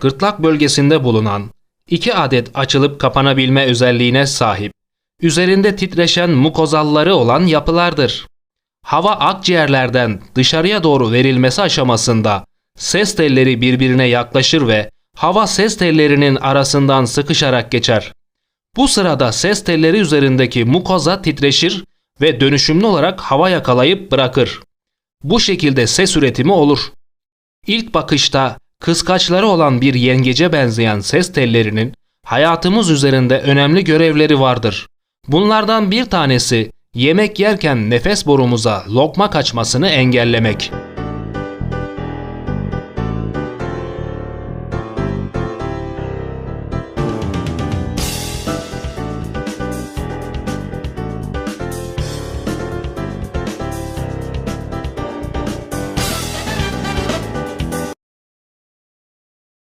gırtlak bölgesinde bulunan iki adet açılıp kapanabilme özelliğine sahip, üzerinde titreşen mukozalları olan yapılardır. Hava akciğerlerden dışarıya doğru verilmesi aşamasında ses telleri birbirine yaklaşır ve hava ses tellerinin arasından sıkışarak geçer. Bu sırada ses telleri üzerindeki mukoza titreşir ve dönüşümlü olarak hava yakalayıp bırakır. Bu şekilde ses üretimi olur. İlk bakışta kıskaçları olan bir yengece benzeyen ses tellerinin hayatımız üzerinde önemli görevleri vardır. Bunlardan bir tanesi yemek yerken nefes borumuza lokma kaçmasını engellemek.